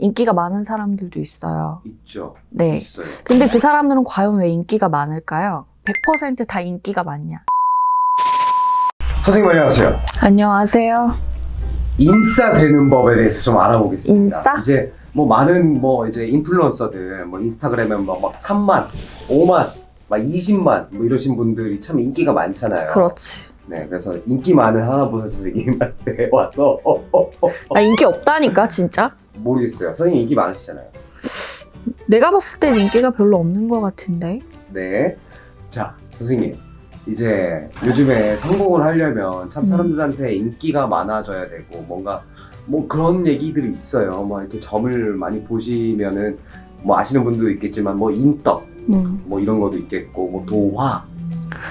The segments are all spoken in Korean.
인기가 많은 사람들도 있어요. 있죠. 네. 있어요. 근데 그 사람들은 과연 왜 인기가 많을까요? 100%다 인기가 많냐? 선생님 안녕하세요. 안녕하세요. 인싸 되는 법에 대해서 좀 알아보겠습니다. 인싸? 이제 뭐 많은 뭐 이제 인플루언서들 뭐 인스타그램에 막, 막 3만, 5만, 막 20만 뭐 이러신 분들이 참 인기가 많잖아요. 그렇지. 네, 그래서 인기 많은 하나보사 선생님한테 와서 어, 아, 인기 없다니까, 진짜? 모르겠어요. 선생님 인기 많으시잖아요. 내가 봤을 땐 인기가 별로 없는 것 같은데. 네. 자, 선생님. 이제 요즘에 성공을 하려면 참 음. 사람들한테 인기가 많아져야 되고 뭔가 뭐 그런 얘기들이 있어요. 뭐 이렇게 점을 많이 보시면은 뭐 아시는 분도 있겠지만 뭐 인덕 음. 뭐 이런 것도 있겠고 뭐 도화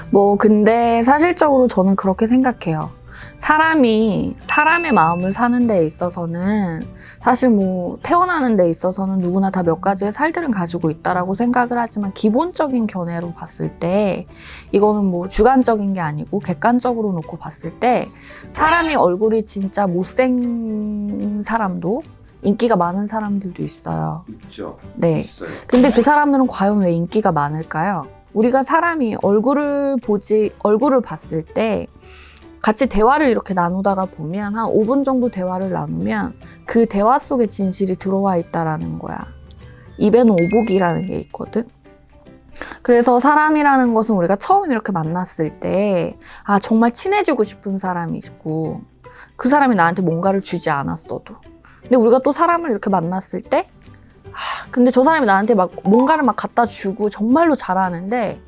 뭐, 근데 사실적으로 저는 그렇게 생각해요. 사람이 사람의 마음을 사는 데 있어서는 사실 뭐 태어나는 데 있어서는 누구나 다 몇 가지의 살들은 가지고 있다라고 생각을 하지만 기본적인 견해로 봤을 때 이거는 뭐 주관적인 게 아니고 객관적으로 놓고 봤을 때 사람이 얼굴이 진짜 못생 사람도 인기가 많은 사람들도 있어요. 있죠. 네. 있어요. 근데 그 사람들은 과연 왜 인기가 많을까요? 우리가 사람이 얼굴을 보지, 얼굴을 봤을 때 같이 대화를 이렇게 나누다가 보면 한 5분 정도 대화를 나누면 그 대화 속에 진실이 들어와 있다라는 거야. 입에는 오복이라는 게 있거든. 그래서 사람이라는 것은 우리가 처음 이렇게 만났을 때, 아, 정말 친해지고 싶은 사람이 있고, 그 사람이 나한테 뭔가를 주지 않았어도. 근데 우리가 또 사람을 이렇게 만났을 때, 아, 근데 저 사람이 나한테 막 뭔가를 막 갖다 주고 정말로 잘하는데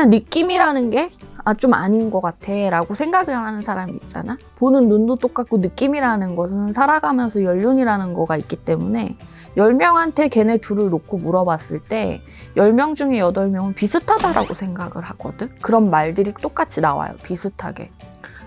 그냥 느낌이라는 게 아, 좀 아닌 것 같아 라고 생각을 하는 사람이 있잖아. 보는 눈도 똑같고 느낌이라는 것은 살아가면서 연륜이라는 거가 있기 때문에 10명한테 걔네 둘을 놓고 물어봤을 때 10명 중에 8명은 비슷하다라고 생각을 하거든. 그런 말들이 똑같이 나와요. 비슷하게.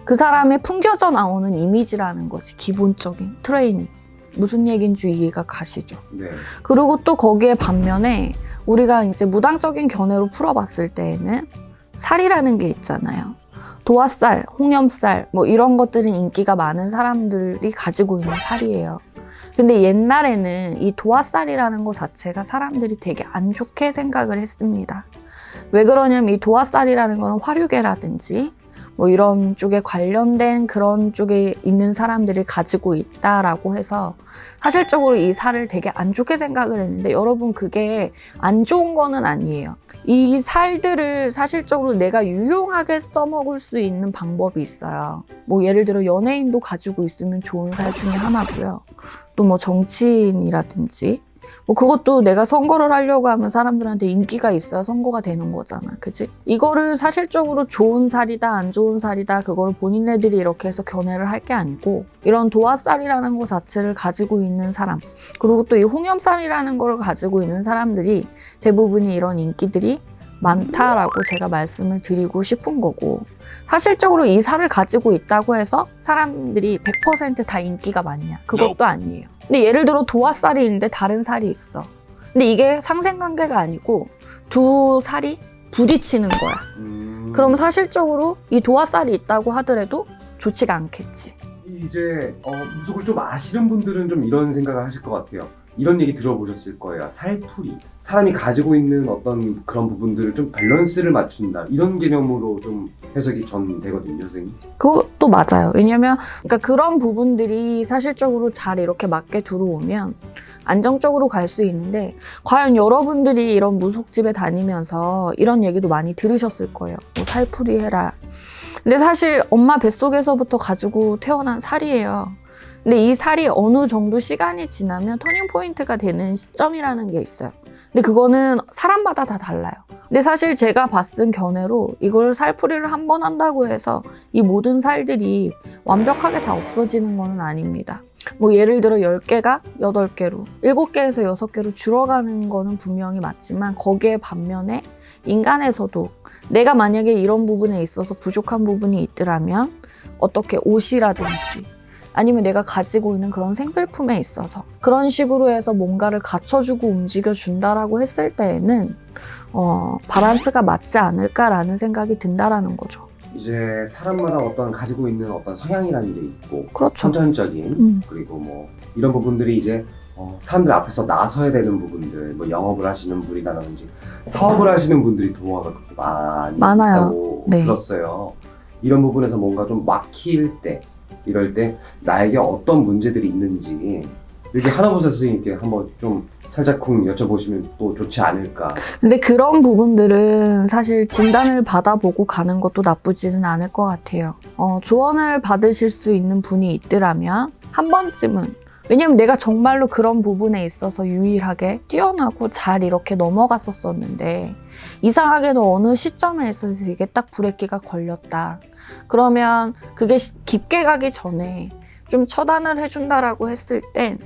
그 사람의 풍겨져 나오는 이미지라는 거지. 기본적인 트레이닝. 무슨 얘기인지 이해가 가시죠? 네. 그리고 또 거기에 반면에 우리가 이제 무당적인 견해로 풀어봤을 때에는 살이라는 게 있잖아요. 도화살, 홍염살, 뭐 이런 것들은 인기가 많은 사람들이 가지고 있는 살이에요. 근데 옛날에는 이 도화살이라는 것 자체가 사람들이 되게 안 좋게 생각을 했습니다. 왜 그러냐면 이 도화살이라는 거는 화류계라든지 뭐 이런 쪽에 관련된 그런 쪽에 있는 사람들이 가지고 있다라고 해서 사실적으로 이 살을 되게 안 좋게 생각을 했는데 여러분 그게 안 좋은 거는 아니에요. 이 살들을 사실적으로 내가 유용하게 써먹을 수 있는 방법이 있어요. 뭐 예를 들어 연예인도 가지고 있으면 좋은 살 중에 하나고요. 또 뭐 정치인이라든지 뭐 그것도 내가 선거를 하려고 하면 사람들한테 인기가 있어야 선거가 되는 거잖아. 그지? 이거를 사실적으로 좋은 살이다, 안 좋은 살이다, 그거를 본인네들이 이렇게 해서 견해를 할 게 아니고, 이런 도화살이라는 것 자체를 가지고 있는 사람, 그리고 또 이 홍염살이라는 걸 가지고 있는 사람들이 대부분이 이런 인기들이 많다라고 제가 말씀을 드리고 싶은 거고, 사실적으로 이 살을 가지고 있다고 해서 사람들이 100%다 인기가 많냐? 그것도 아니에요. 근데 예를 들어 도화살이 있는데 다른 살이 있어. 근데 이게 상생관계가 아니고 두 살이 부딪히는 거야. 음, 그럼 사실적으로 이 도화살이 있다고 하더라도 좋지가 않겠지. 이제 어, 무속을 좀 아시는 분들은 좀 이런 생각을 하실 것 같아요. 이런 얘기 들어보셨을 거예요. 살풀이. 사람이 가지고 있는 어떤 그런 부분들을 좀 밸런스를 맞춘다. 이런 개념으로 좀 해석이 전 되거든요, 선생님. 그것도 맞아요. 왜냐면 그러니까 그런 부분들이 사실적으로 잘 이렇게 맞게 들어오면 안정적으로 갈 수 있는데 과연 여러분들이 이런 무속집에 다니면서 이런 얘기도 많이 들으셨을 거예요. 뭐 살풀이 해라. 근데 사실 엄마 뱃속에서부터 가지고 태어난 살이에요. 근데 이 살이 어느 정도 시간이 지나면 터닝 포인트가 되는 시점이라는 게 있어요. 근데 그거는 사람마다 다 달라요. 근데 사실 제가 봤은 견해로 이걸 살풀이를 한 번 한다고 해서 이 모든 살들이 완벽하게 다 없어지는 거는 아닙니다. 뭐 예를 들어 10개가 8개로, 7개에서 6개로 줄어가는 거는 분명히 맞지만 거기에 반면에 인간에서도 내가 만약에 이런 부분에 있어서 부족한 부분이 있더라면 어떻게 옷이라든지 아니면 내가 가지고 있는 그런 생필품에 있어서 그런 식으로 해서 뭔가를 갖춰주고 움직여준다라고 했을 때에는 어, 바란스가 맞지 않을까라는 생각이 든다라는 거죠. 이제 사람마다 어떤 가지고 있는 어떤 성향이라는 게 있고 그렇죠. 선천적인 음. 그리고 뭐 이런 부분들이 이제 어, 사람들 앞에서 나서야 되는 부분들, 뭐 영업을 하시는 분이라든지 사업을 하시는 분들이 도화가 그렇게 많이 많아요. 있다고 네. 들었어요. 이런 부분에서 뭔가 좀 막힐 때, 이럴 때 나에게 어떤 문제들이 있는지 이렇게 하나보사 선생님께 한번 좀 살짝쿵 여쭤보시면 또 좋지 않을까. 근데 그런 부분들은 사실 진단을 받아보고 가는 것도 나쁘지는 않을 것 같아요. 어, 조언을 받으실 수 있는 분이 있더라면 한 번쯤은 왜냐면 내가 정말로 그런 부분에 있어서 유일하게 뛰어나고 잘 이렇게 넘어갔었었는데 이상하게도 어느 시점에 있어서 이게 딱 브레이크가 걸렸다. 그러면 그게 시- 깊게 가기 전에 좀 처단을 해준다라고 했을 땐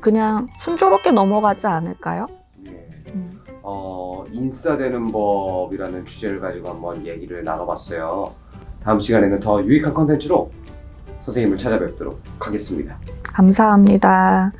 그냥 순조롭게 넘어가지 않을까요? 예. 음. 어, 인싸되는 법이라는 주제를 가지고 한번 얘기를 나눠봤어요. 다음 시간에는 더 유익한 컨텐츠로 선생님을 찾아뵙도록 하겠습니다. 감사합니다.